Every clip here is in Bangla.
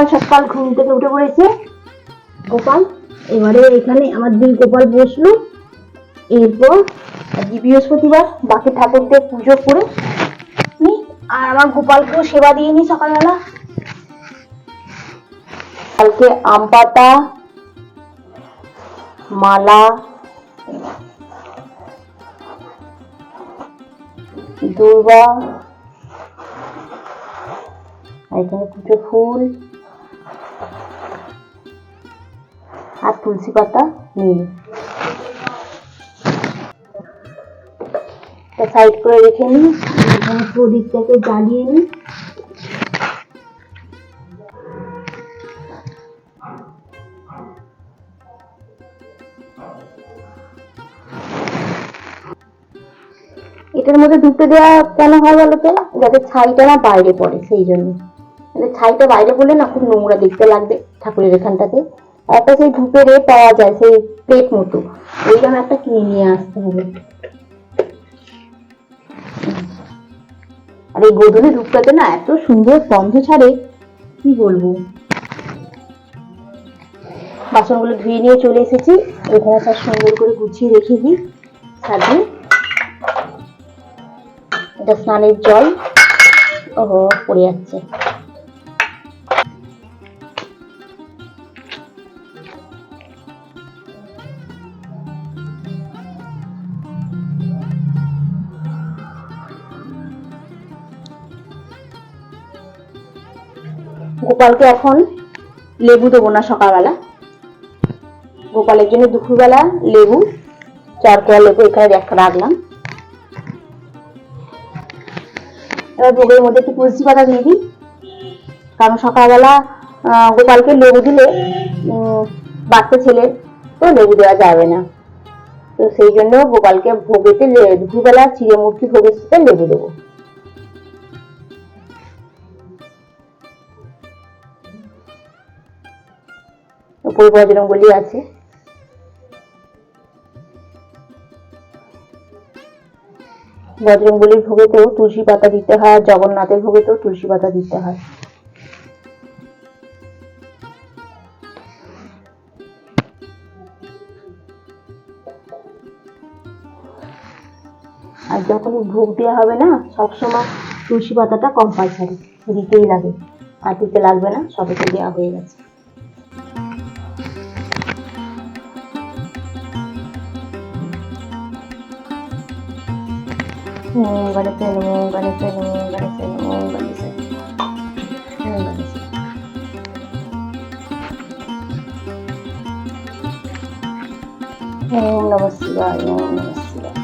সকাল সকাল ঘুম থেকে উঠে পড়েছে। গোপাল, এবারে এখানে আমার দিন গোপাল বসল। এরপর আজকে বৃহস্পতিবার, বাকি ঠাকুরদের পুজো করে আর আমার গোপালকেও সেবা দিয়ে নি সকালবেলা। কালকে আম পাতা, মালা, দুর্বা এখানে কুচো ফুল। তুলসী পাতা নীল সাইড করে রেখে নিই প্রদীপটাকে জ্বালিয়ে নিই এটার মধ্যে দুটো দেওয়া কেন হয় বলতো যাতে ছাইটা না বাইরে পড়ে, সেই জন্য। মানে ছাইটা বাইরে পড়লে না খুব নোংরা দেখতে লাগবে ঠাকুরের এখানটাতে। একটা সেই ধূপের এ পাওয়া যায় সেই প্লেট মতো। ওইরকম একটা কিনে নিয়ে আসতে হবে। আর এই গোধূলি ধূপটাতে না এত সুন্দর গন্ধ ছাড়ে, কি বলব? বাসনগুলো ধুয়ে নিয়ে চলে এসেছি। এখানে সব সুন্দর করে গুছিয়ে রেখে দিই। সাজিয়ে এটা স্নানের জল। ও পড়ে যাচ্ছে। গোপালকে এখন লেবু দেবো না সকালবেলা। গোপালের জন্য দুপুরবেলা লেবু, চার কোয়া লেবু এখানে একটা রাখলাম। এবার ভোগের মধ্যে একটু তুলসী পাতা দিয়ে দিই। কারণ সকালবেলা গোপালকে লেবু দিলে বাচ্চা ছেলে তো লেবু দেওয়া যাবে না। তো সেই জন্য গোপালকে ভোগেতে দুপুরবেলা চিড়ে মুরগি ভোগের সাথে লেবু দেবো। উপরে বজরঙ্গলি আছে। বজরঙ্গলির ভোগেতেও তুলসী পাতা দিতে হয় আর জগন্নাথের ভোগেতেও তুলসী পাতা দিতে হয়। আর যখন ভোগ দেওয়া হবে না, সবসময় তুলসী পাতাটা কম্পালসারি দিতেই লাগে। আর দিতে লাগবে না সবে তো দেওয়া হয়ে গেছে। ఓం గణపతి నమో గణపతి నమో గణపతి నమో గణపతి ఓం నమ శివాయ ఓం నమ శివాయ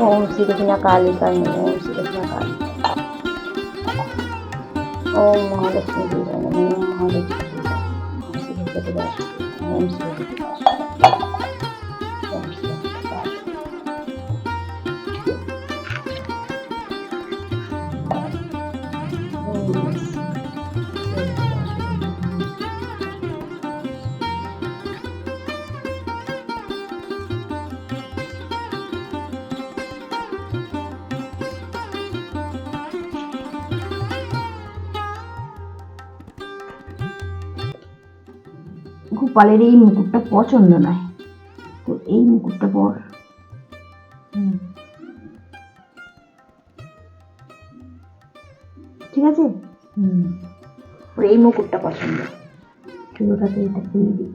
ఓం శ్రీకృష్ణ కాళికాయ ఓం శ్రీకృష్ణ కాళిక ఓం మహాలక్ష్మి ఓం మహాలక్ష్మి ఓం శ్రీ ఓం శ్రీ গোপালের এই মুকুটটা পছন্দ নয়। তো এই মুকুটটা পর ঠিক আছে? হুম। ওর এই মুকুটটা পছন্দ এটা খুলে দিই।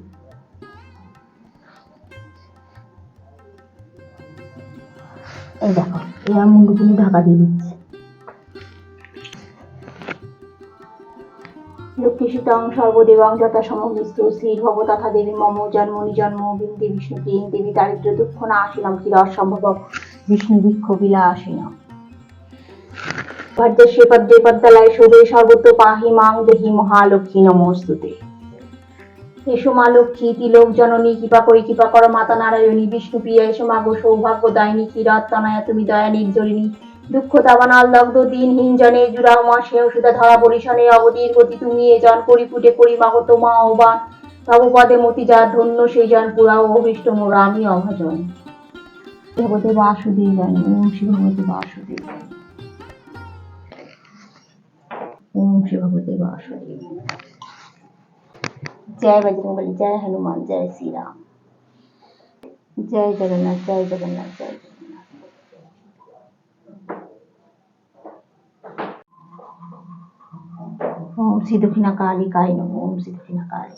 এই দেখো এরা মুন্ডু টুন্ডু ঢাকা দিয়ে দিচ্ছে। লক্ষ্মী সীতাং সর্বদেবাং যথা সমবিষ্ট শ্রী ভগবতথা দেবী মম জন্মনি জন্ম বিন্দে বিষ্ণু প্রিয়ং দেবী দারিদ্র দুঃখ না আসিলাম চির অসম্ভব বিষ্ণু বৃক্ষ বিলা সর্বত্র পাহি মাং দেহি মহালক্ষ্মী নমস্তুতে। এসো মা লক্ষ্মী, তিলক জননী, কৃপা করি, কৃপা কর, মাতা নারায়ণী, বিষ্ণু প্রিয়া, এসো মাগো সৌভাগ্য দায়নী কিরাতনায়া তুমি দয়া নির্জরিনী দুঃখ দাবানাল, দগ্ধ জনে, জুড়াও মা ধরা পরিশনে গতি তুমি এ জন করি ফুটে করি মাগো তোমা ভগপদে মতি ধন্য, সেই জন পুরাও অভিষ্ট মোর আমি অভাজন। ওম বাসুদেব ओम श्री भगवते वासुदेव जय बजरंगबली जय हनुमान, जय श्री राम जय जगन्नाथ जय जगन्नाथ जय जगन्नाथ ओम श्री दक्षिणा काली काय नमो, ओम श्री दक्षिणा काली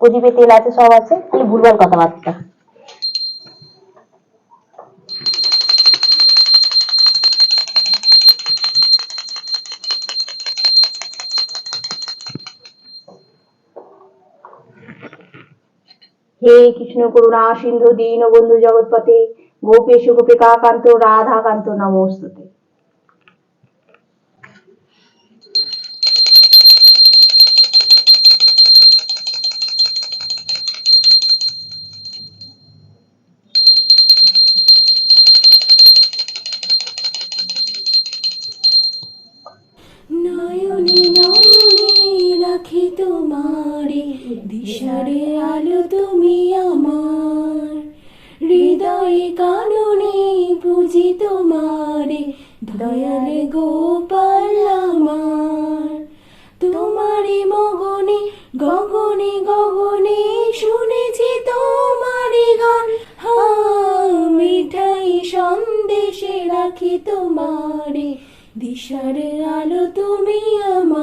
প্রদীপে তেল আছে, সব আছে। খালি ভুলবার কথাবার্তা হে কৃষ্ণ করুণা, সিন্ধু দীন বন্ধু জগৎপতে গোপেশ গোপিকাকান্ত রাধাকান্ত, নমস্তুতে। রাখি তোমারে, দিশারে আলো তুমি আমার। হৃদয়ে কাননে বুঝি তোমারে, দয়ালে গোপাল আমার। তোমারে মগনে, গগনে গগনে শুনেছি তোমারে গান। হা, মিঠাই সন্দেশে রাখি তোমারে, দিশার আলো তুমি আমার।